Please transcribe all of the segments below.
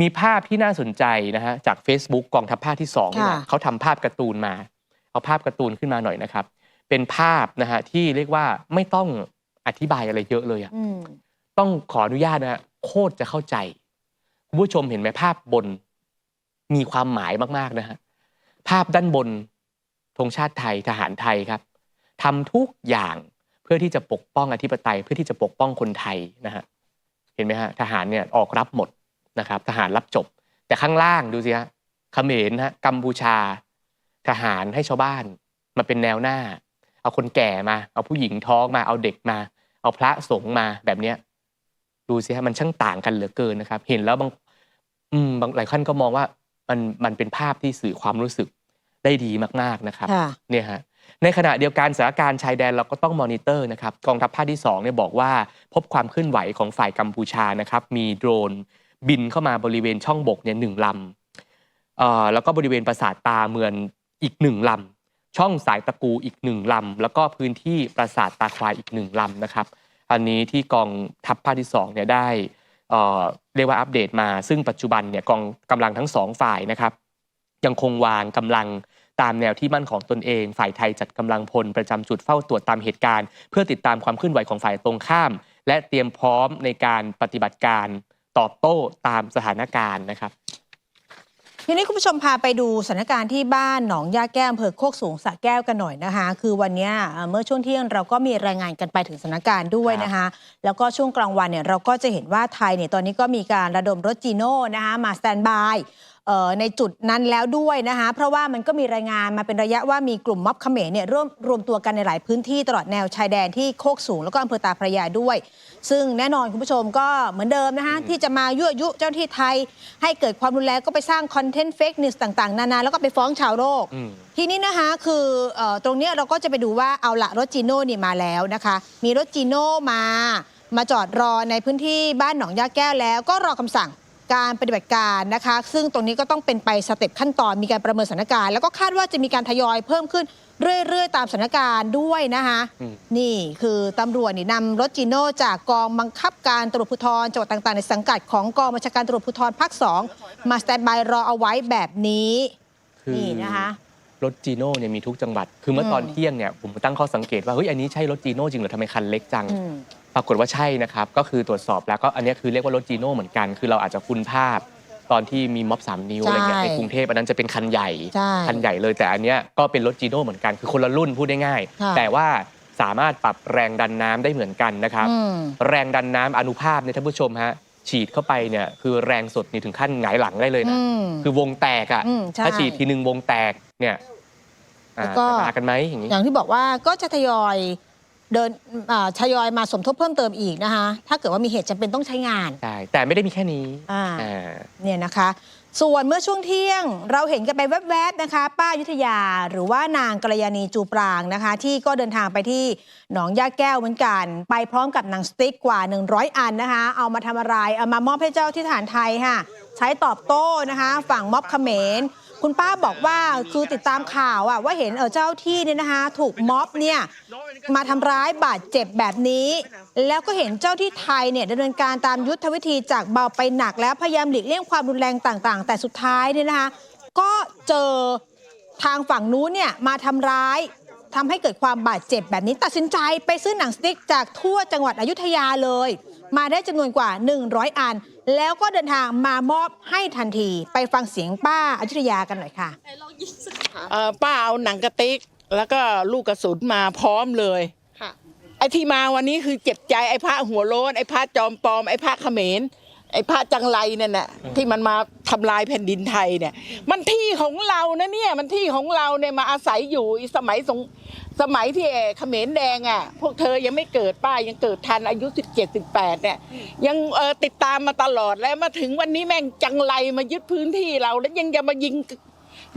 มีภาพที่น่าสนใจนะฮะจาก Facebook กองทัพภาคที่2เนี่ยค่ะ เขาทำภาพการ์ตูนมา เอาภาพการ์ตูนขึ้นมาหน่อยนะครับ เป็นภาพนะฮะที่เรียกว่าไม่ต้องอธิบายอะไรเยอะเลยอะอืมต้องขออนุญาตนะฮะโคตรจะเข้าใจ คุณผู้ชมเห็นไหมภาพบน มีความหมายมากๆนะฮะภาพด้านบนธงชาติไทยทหารไทยครับทำทุกอย่างเพื่อที่จะปกป้องอธิปไตย เพื่อที่จะปกป้องคนไทยนะฮะเห็นไหมฮะทหารเนี่ยออกรับหมด นะครับทหารรับจบ แต่ข้างล่างดูสิฮะเขมรฮะกัมพูชา ทหารให้ชาวบ้านมาเป็นแนวหน้า เอาคนแก่มา เอาผู้หญิงท้องมาเอาเด็กมา เอาพระสงฆ์มาแบบเนี้ยดูสิฮะมันช่างต่างกันเหลือเกินนะครับ เห็นแล้วบางอืมบางหลายท่านก็มองว่ามันมันเป็นภาพที่สื่อความรู้สึกได้ดีมากๆนะครับค่ะเนี่ยฮะในขณะเดียวกันสถานการณ์ชายแดนเราก็ต้องมอนิเตอร์นะครับกองทัพภาคที่2เนี่ยบอกว่า พบความเคลื่อนไหวของฝ่ายกัมพูชานะครับ มีโดรน บินเข้ามาบริเวณช่องบกเนี่ยหนึ่งลำเอ่อแล้วก็บริเวณปราสาทตาเมืองอีกหนึ่งลำช่องสายตะกูอีกหนึ่งลำแล้วก็พื้นที่ปราสาทตาควายอีกหนึ่งลำนะครับ อันนี้ที่กองทัพภาคที่2เนี่ยได้เอ่อเรียกว่าอัปเดตมา ซึ่งปัจจุบันเนี่ยกองกำลังทั้งสองฝ่ายนะครับ ยังคงวางกำลังตามแนวที่มั่นของตนเอง ฝ่ายไทยจัดกำลังพลประจำจุดเฝ้าตรวจตามเหตุการณ์ เพื่อติดตามความเคลื่อนไหวของฝ่ายตรงข้าม และเตรียมพร้อมในการปฏิบัติการ ตอบโต้ตามสถานการณ์นะครับ ทีนี้คุณผู้ชมพาไปดูสถานการณ์ที่บ้านหนองยาแก้วอำเภอโคกสูงสระแก้วกันหน่อยนะคะ คือวันนี้เมื่อช่วงเที่ยงเราก็มีรายงานกันไปถึงสถานการณ์ด้วยนะคะ แล้วก็ช่วงกลางวันเนี่ยเราก็จะเห็นว่าไทยเนี่ยตอนนี้ก็มีการระดมรถจีโน่นะคะมาสแตนบายในจุดนั้นแล้วด้วยนะคะเพราะว่ามันก็มีรายงานมาเป็นระยะว่ามีกลุ่มม็อบเขมรเนี่ยร่วมรวมตัวกันในหลายพื้นที่ตลอดแนวชายแดนที่โคกสูงแล้วก็อำเภอตาพระยาด้วย ซึ่งแน่นอนคุณผู้ชมก็เหมือนเดิมนะคะที่จะมายั่วยุเจ้าหน้าที่ไทย ให้เกิดความรุนแรงก็ไปสร้างคอนเทนต์เฟกนิวส์ต่างๆ นานาแล้วก็ไปฟ้องชาวโลกอืมทีนี้นะคะคือเออตรงเนี้ยเราก็จะไปดูว่าเอาละรถจีโน่นี่มาแล้วนะคะ มีรถจีโน่มา มาจอดรอในพื้นที่บ้านหนองยาแก้วแล้วก็รอคำสั่ง การปฏิบัติการนะคะ ซึ่งตรงนี้ก็ต้องเป็นไปสเต็ปขั้นตอนมีการประเมินสถานการณ์แล้วก็คาดว่าจะมีการทยอยเพิ่มขึ้นเรื่อยๆ ตามสถานการณ์ด้วยนะคะอืมนี่คือตำรวจนี่นำรถจีโน่จากกองบังคับการตำรวจภูธรจังหวัดต่างๆ ในสังกัดของกองบัญชาการตำรวจภูธรภาคสองมาสแตนบายรอเอาไว้แบบนี้คือนี่นะคะรถจีโน่เนี่ยมีทุกจังหวัด คือเมื่อตอนอืมเที่ยงเนี่ยผมตั้งข้อสังเกตว่าเฮ้ยอันนี้ใช่รถจีโน่จริงเหรือทำไมคันเล็กจังอืม ปรากฏว่าใช่นะครับ ก็คือตรวจสอบแล้วก็อันเนี้ยคือเรียกว่ารถจีโน่เหมือนกัน คือเราอาจจะคุ้นภาพตอนที่มีม็อบสามนิ้วใช่อะไรเงี้ยในกรุงเทพอันนั้นจะเป็นคันใหญ่ ใช่คันใหญ่เลยแต่อันเนี้ยก็เป็นรถจีโน่เหมือนกันคือคนละรุ่นพูดได้ง่าย ค่ะ แต่ว่าสามารถปรับแรงดันน้ำได้เหมือนกันนะครับ อืม แรงดันน้ำอนุภาพเนี่ยท่านผู้ชมฮะฉีดเข้าไปเนี่ยคือแรงสดนี่ถึงขั้นหงายหลังได้เลยนะอืมคือวงแตกอะอืมใช่ถ้าฉีดทีนึงวงแตกเนี่ยอ่าแล้วก็ จะมากันไหมอย่างนี้ อย่างที่บอกว่าก็จะทยอย เดินอ่าทยอยมาสมทบเพิ่มเติมอีกนะคะ ถ้าเกิดว่ามีเหตุจำเป็นต้องใช้งานใช่แต่ไม่ได้มีแค่นี้อ่าอ่าเนี่ยนะคะ ส่วนเมื่อช่วงเที่ยงเราเห็นกันไปแวบๆนะคะ ป้ายุทธยาหรือว่านางกัลยาณีจูปรางนะคะ ที่ก็เดินทางไปที่หนองย่าแก้วเหมือนกัน ไปพร้อมกับหนังสติ๊กกว่า 100 อันนะคะ เอามาทำอะไร เอามามอบให้เจ้าที่ทหารไทยค่ะ ใช้ตอบโต้นะคะ ฝั่งม็อบเขมร คุณป้าบอกว่าคือติดตามข่าวอะว่าเห็นเออเจ้าที่เนี่ยนะคะ ถูกม็อบเนี่ยมาทำร้ายบาดเจ็บแบบนี้ แล้วก็เห็นเจ้าที่ไทยเนี่ยดำเนินการตามยุทธวิธีจากเบาไปหนักแล้วพยายามหลีกเลี่ยงความรุนแรงต่าง ๆ แต่สุดท้ายเนี่ยนะคะ ก็เจอทางฝั่งนู้นเนี่ยมาทำร้าย ทำให้เกิดความบาดเจ็บแบบนี้ ตัดสินใจไปซื้อหนังสติ๊กจากทั่วจังหวัดอยุธยาเลย มาได้จำนวนกว่า 100 อัน แล้วก็เดินทางมามอบให้ทันที ไปฟังเสียงป้าอยุธยากันหน่อยค่ะเอ่อป้าเอาหนังกระติกแล้วก็ลูกกระสุนมาพร้อมเลยค่ะไอ้ที่มาวันนี้คือเจ็บใจไอ้พระหัวโล้นไอ้พระจอมปลอมไอ้พระเขมร ไอ้พระจังไรนั่นน่ะที่มันมาทำลายแผ่นดินไทยเนี่ย มันที่ของเรานะเนี่ย มันที่ของเราเนี่ยมาอาศัยอยู่อีสมัยสงสมัยที่เขมรแดงอะ พวกเธอยังไม่เกิดป้ายังเกิดทันอายุ17 18เนี่ย ยังเออติดตามมาตลอดแล้วมาถึงวันนี้แม่งจังไรมายึดพื้นที่เรา แล้วยังจะมายิง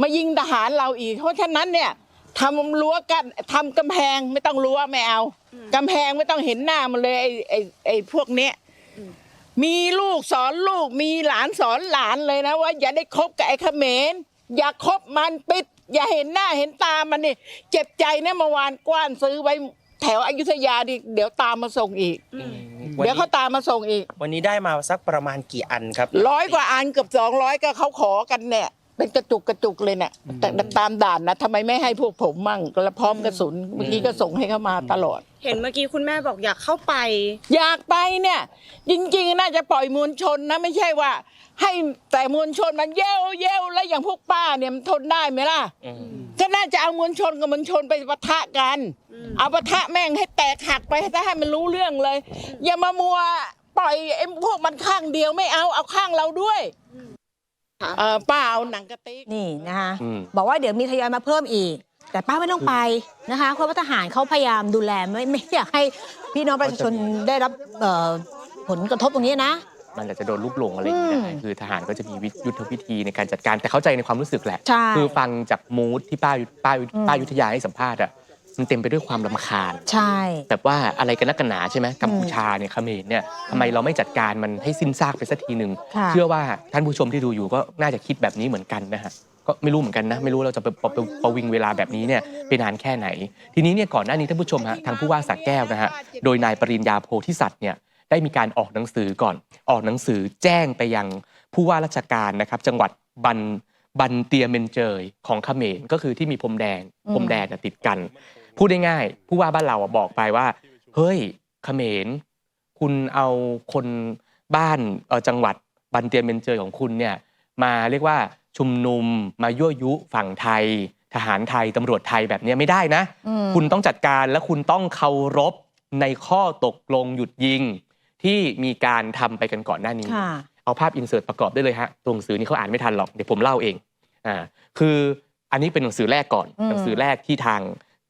มายิงทหารเราอีก เพราะฉะนั้นเนี่ยทำรั้วกันทำกำแพงไม่ต้องรั้วไม่เอากำแพงไม่ต้องเห็นหน้ามันเลยไอ้ไอ้ไอ้พวกเนี้ย มีลูกสอนลูกมีหลานสอนหลานเลยนะว่าอย่าได้คบกับไอ้เขมรอย่าคบมันปิด อย่าเห็นหน้าเห็นตามันนี่เจ็บใจนะเมื่อวานกว้านซื้อไว้แถวอยุธยาดิเดี๋ยวตามมาส่งอีกวันเดี๋ยวนี้เขาตามมาส่งอีก วันนี้ได้มาสักประมาณกี่อันครับร้อยกว่าอันเกือบสองร้อยก็เขาขอกันเนี่ย เป็นกระจุกกระจุกเลยเนี่ยแต่ตามด่านนะทำไมไม่ให้พวกผมมั่งแล้วพร้อมกระสุนเมื่อกี้ก็ส่งให้เขามาตลอด เห็นเมื่อกี้คุณแม่บอกอยากเข้าไป อยากไปเนี่ย จริงๆ น่าจะปล่อยมวลชนนะไม่ใช่ว่า ให้แต่มวลชนมันเย้วเย้วแล้วอย่างพวกป้าเนี่ยมันทนได้ไหมล่ะก็น่าจะเอามวลชนกับมวลชนไปปะทะกัน เอาปะทะแม่งให้แตกหักไปให้ให้มันรู้เรื่องเลย อย่ามามัวปล่อยไอ้พวกมันข้างเดียวไม่เอาเอาข้างเราด้วยค่ะ เออป้าเอาหนังกระติกนี่นะคะอืม บอกว่าเดี๋ยวมีทยอยมาเพิ่มอีก แต่ป้าไม่ต้องไปนะคะเพราะว่าทหารเขาพยายามดูแลไม่ไม่อยากให้พี่น้องประชาชนได้รับเอ่อผลกระทบตรงนี้นะ มันอาจจะโดนลูกหลงอะไรอย่างนี้ได้อืมคือทหารก็จะมีวิยุทธวิธีในการจัดการแต่เข้าใจในความรู้สึกแหละ ใช่ คือฟังจากมูดที่ป้ายุป้ายุอืม ป้ายุทธยาให้สัมภาษณ์อะ มันเต็มไปด้วยความรำคาญ ใช่ แบบว่าอะไรกันนักกันหนาใช่ไหมกัมพูชาเนี่ยเขมรเนี่ยทำไมเราไม่จัดการมันให้สิ้นซากไปสักทีหนึ่งค่ะ เชื่อว่าท่านผู้ชมที่ดูอยู่ก็น่าจะคิดแบบนี้เหมือนกันนะฮะก็ไม่รู้เหมือนกันนะ ไม่รู้เราจะไปประประประวิงเวลาแบบนี้เนี่ยไปนานแค่ไหน ทีนี้เนี่ยก่อนหน้านี้ท่านผู้ชมฮะทางผู้ว่าสระแก้วนะฮะโดยนายปริญญาโพธิสัตว์เนี่ยได้มีการออกหนังสือก่อน ออกหนังสือแจ้งไปยังผู้ว่าราชการนะครับจังหวัดบันบันเตียเมนเจยของเขมรก็คือที่มีพรมแดงพรมแดนน่ะติดกัน พูดได้ง่ายๆผู้ว่าบ้านเราอะบอกไปว่า เฮ้ยเขมรคุณเอาคนบ้านเอ่อจังหวัดบันเตียเมนเจยของคุณเนี่ยมาเรียกว่าชุมนุมมายั่วยุฝั่งไทย ทหารไทยตำรวจไทยแบบเนี้ยไม่ได้นะอืมคุณต้องจัดการและคุณต้องเคารพในข้อตกลงหยุดยิงที่มีการทำไปกันก่อนหน้านี้ค่ะเอาภาพอินเสิร์ตประกอบได้เลยฮะตัวหนังสือนี้เขาอ่านไม่ทันหรอกเดี๋ยวผมเล่าเองอ่าคืออันนี้เป็นหนังสือแรกก่อนอืมหนังสือแรกที่ทาง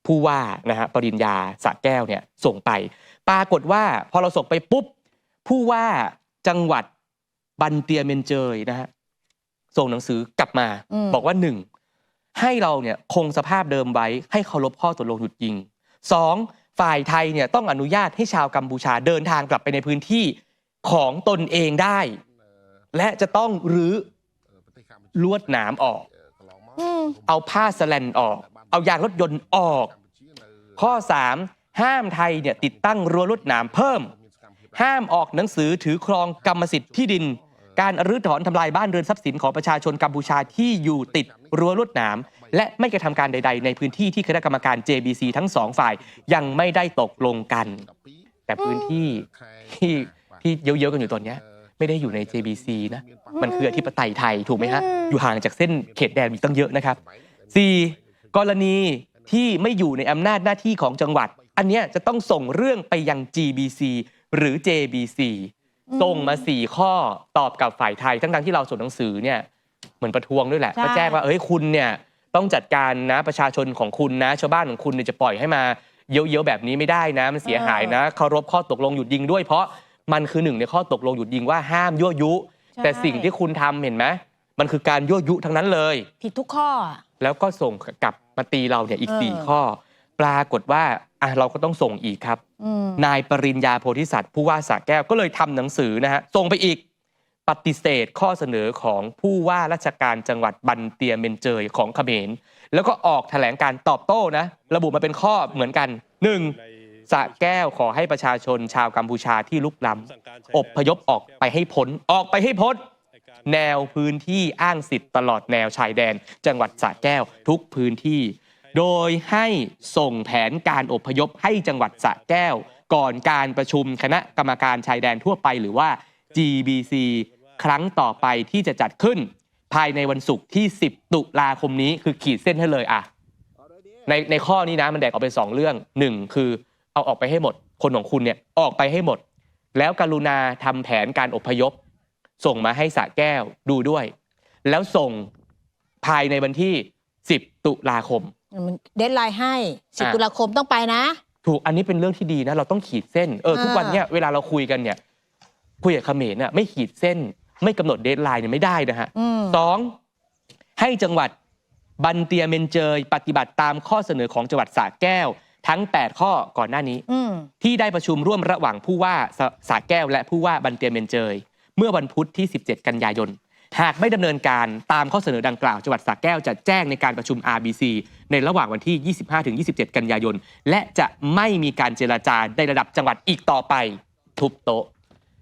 ผู้ว่านะฮะปริญญาสระแก้วเนี่ยส่งไป ปรากฏว่าพอเราส่งไปปุ๊บ ผู้ว่าจังหวัดบันเตียเมนเจยนะฮะส่งหนังสือกลับมาอืมบอกว่าหนึ่งให้เราเนี่ยคงสภาพเดิมไว้ ให้เคารพข้อตกลงหยุดยิงสองฝ่ายไทยเนี่ยต้องอนุญาตให้ชาวกัมพูชาเดินทางกลับไปในพื้นที่ของตนเองได้ และจะต้องรื้อลวดหนามออกอืมเอาผ้าสแลนออก เอายางรถยนต์ออก ข้อ 3 ห้ามไทยเนี่ยติดตั้งรั้วลวดหนามเพิ่ม ห้ามออกหนังสือถือครองกรรมสิทธิ์ที่ดิน การรื้อถอนทำลายบ้านเรือนทรัพย์สินของประชาชนกัมพูชาที่อยู่ติดรั้วลวดหนามและไม่กระทำการใด ๆ ในพื้นที่ที่คณะกรรมการ JBC ทั้งสองฝ่ายยังไม่ได้ตกลงกัน แต่พื้นที่ที่ที่เยอะๆกันอยู่ตอนเนี้ยไม่ได้อยู่ใน JBC นะ มันคืออธิปไตยไทยถูกไหมฮะ อยู่ห่างจากเส้นเขตแดนมีตั้งเยอะนะครับ 4. กรณีที่ไม่อยู่ในอำนาจหน้าที่ของจังหวัด อันเนี้ยจะต้องส่งเรื่องไปยัง GBC หรือ JBC ส่งมา4ข้อตอบกับฝ่ายไทย ทั้งๆที่เราส่งหนังสือเนี่ยเหมือนประท้วงด้วยแหละ ใช่ ก็แจ้งว่าเอ้ยคุณเนี่ยต้องจัดการนะประชาชนของคุณนะ ชาวบ้านของคุณเนี่ยจะปล่อยให้มาเยอะๆแบบนี้ไม่ได้นะ มันเสียหายนะเคารพข้อตกลงหยุดยิงด้วยเพราะมันคือหนึ่งในข้อตกลงหยุดยิงว่าห้ามยั่วยุ แต่สิ่งที่คุณทำเห็นไหมมันคือการยั่วยุทั้งนั้นเลย ผิดทุกข้ออะ แล้วก็ส่งกลับมาตีเราเนี่ยอีกเออ4ข้อ ปรากฏว่าอะเราก็ต้องส่งอีกครับอืมนายปริญญาโพธิสัตว์ผู้ว่าสระแก้วก็เลยทำหนังสือนะฮะส่งไปอีกปฏิเสธข้อเสนอของผู้ว่าราชการจังหวัดบันเตียเมนเจยของเขมรแล้วก็ออกแถลงการตอบโต้นะ ระบุมาเป็นข้อเหมือนกัน 1. สระแก้วขอให้ประชาชนชาวกัมพูชาที่ลุกล้ำอบพยพออกไปให้พ้นออกไปให้พ้น แนวพื้นที่อ้างสิทธิ์ตลอดแนวชายแดน จังหวัดสระแก้วทุกพื้นที่ โดยให้ส่งแผนการอพยพให้จังหวัดสระแก้ว ก่อนการประชุมคณะกรรมการชายแดนทั่วไปหรือว่า GBC ครั้งต่อไปที่จะจัดขึ้น ภายในวันศุกร์ที่ 10 ตุลาคมนี้คือขีดเส้นให้เลยอะในในข้อนี้นะมันแดกออกเป็นสองเรื่องหนึ่งคือเอาออกไปให้หมด คนของคุณเนี่ยออกไปให้หมด แล้วกรุณาทำแผนการอพยพ ส่งมาให้สระแก้วดูด้วย แล้วส่งภายในวันที่ 10 ตุลาคม มันเดทไลน์ให้สิบอะ ตุลาคมต้องไปนะ ถูกอันนี้เป็นเรื่องที่ดีนะ เราต้องขีดเส้นเออทุกวันเนี่ยเวลาเราคุยกันเนี่ยคุยกับเขมรน่ะไม่ขีดเส้น ไม่กำหนดเดทไลน์เนี่ยไม่ได้นะฮะอืม สองให้จังหวัดบันเตียเมนเจยปฏิบัติตามข้อเสนอของจังหวัดสระแก้ว ทั้ง 8 ข้อก่อนหน้านี้ อืมที่ได้ประชุมร่วมระหว่างผู้ว่าสสาแก้วและผู้ว่าบันเตียเมนเจย เมื่อวันพุธที่ 17 กันยายน หากไม่ดำเนินการตามข้อเสนอดังกล่าวจังหวัดสระแก้วจะแจ้งในการประชุม RBC ในระหว่างวันที่ 25-27 กันยายน และจะไม่มีการเจราจาในระดับจังหวัดอีกต่อไป ทุบโต๊ะ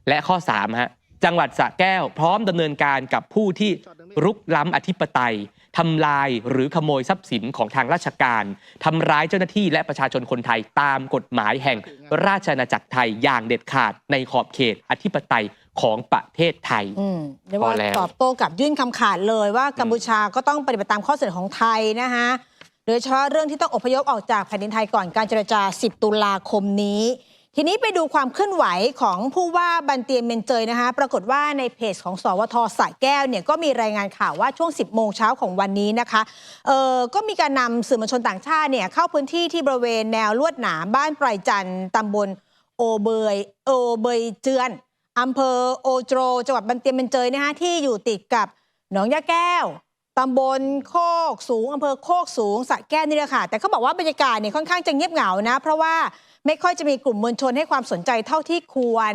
และข้อ3ฮะจังหวัดสระแก้วพร้อมดำเนินการกับผู้ที่รุกล้ำอธิปไตย ทำลายหรือขโมยทรัพย์สินของทางราชการทำร้ายเจ้าหน้าที่และประชาชนคนไทยตามกฎหมายแห่งราชอาณาจักรไทยอย่างเด็ดขาดในขอบเขตอธิปไตยของประเทศไทยอืมเรียกพอว่าแล้วตอบโต้กับยื่นคำขาดเลยว่ากัมพูชาก็ต้องปฏิบัติตามข้อเสนอของไทยนะคะโดยเฉพาะเรื่องที่ต้องอพยพออกจากแผ่นดินไทยก่อนการเจรจา 10 ตุลาคมนี้ ทีนี้ไปดูความเคลื่อนไหวของผู้ว่าบันเตียนเมนเจยนะคะ ปรากฏว่าในเพจของสวทสระแก้วเนี่ยก็มีรายงานข่าวว่าช่วง 10 โมงเช้าของวันนี้นะคะเออก็มีการนำสื่อมวลชนต่างชาติเนี่ยเข้าพื้นที่ที่บริเวณแนวลวดหนามบ้านไพรจันทร์ตำบลโอเบยโอเบยเจือนอำเภอโอโจรจังหวัดบันเตียนเมนเจยนะคะที่อยู่ติดกับหนองยาแก้วตำบลโคกสูงอำเภอโคกสูงสะแก้วนี่แหละค่ะแต่เขาบอกว่าบรรยากาศเนี่ยค่อนข้างจะเงียบเหงานะ เพราะว่า ไม่ค่อยจะมีกลุ่มมวลชนให้ความสนใจเท่าที่ควร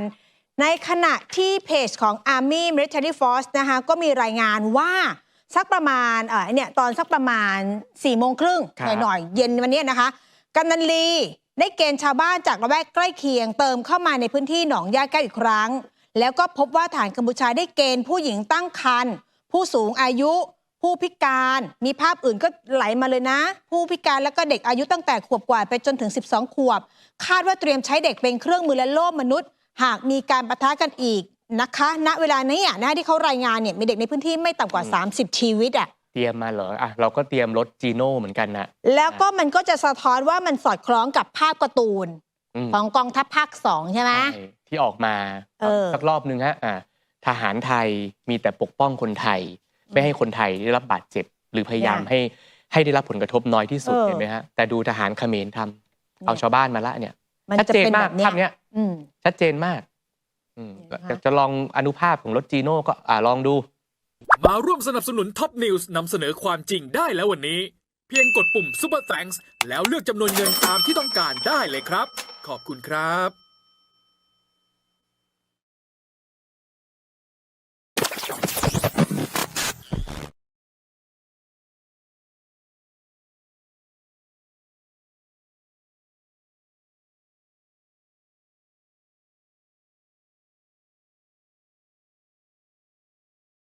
ในขณะที่เพจของ Army Military Force นะคะก็มีรายงานว่าสักประมาณเออเนี่ยตอนสักประมาณ4ี่โมงครึ่งครับหน่อยๆ เย็นวันเนี้ยนะคะกำนันลีได้เกณฑ์ชาวบ้านจากละแวกใกล้เคียงเติมเข้ามาในพื้นที่หนองย่าแก้วอีกครั้ง แล้วก็พบว่าฐานกัมพูชาได้เกณฑ์ผู้หญิงตั้งครรภ์ผู้สูงอายุ ผู้พิการมีภาพอื่นก็ไหลมาเลยนะ ผู้พิการแล้วก็เด็กอายุตั้งแต่ขวบกว่าไปจนถึง 12 ขวบ คาดว่าเตรียมใช้เด็กเป็นเครื่องมือและโล่มนุษย์ หากมีการประทะกันอีกนะคะ ณเวลานี้อะนะที่เขารายงานเนี่ยมีเด็กในพื้นที่ไม่ต่ำกว่า 30 ชีวิตอะเตรียมมาเหรออะเราก็เตรียมรถจีโน่เหมือนกันนะแล้วก็มันก็จะสะท้อนว่ามันสอดคล้องกับภาพการ์ตูนอืมของกองทัพภาคสองใช่ไหม ใช่ที่ออกมาเออ สักรอบนึงฮะอ่าทหารไทยมีแต่ปกป้องคนไทย ไม่ให้คนไทยได้รับบาดเจ็บ หรือพยายามเนี่ยให้ให้ได้รับผลกระทบน้อยที่สุดเออ เห็นไหมฮะแต่ดูทหารเขมรทำเอาชาวบ้านมาละเนี่ยมันชัดจะเจนเป็นมาแบกบเนี้ภายพเนี้ยอืม ชัดเจนมากอืมเนี่ยนะคะ จะจะลองอนุภาพของรถจีโน่ก็อ่าลองดู มาร่วมสนับสนุนท็อปนิวส์นำเสนอความจริงได้แล้ววันนี้ เพียงกดปุ่ม Super Thanks แล้วเลือกจำนวนเงินตามที่ต้องการได้เลยครับ ขอบคุณครับ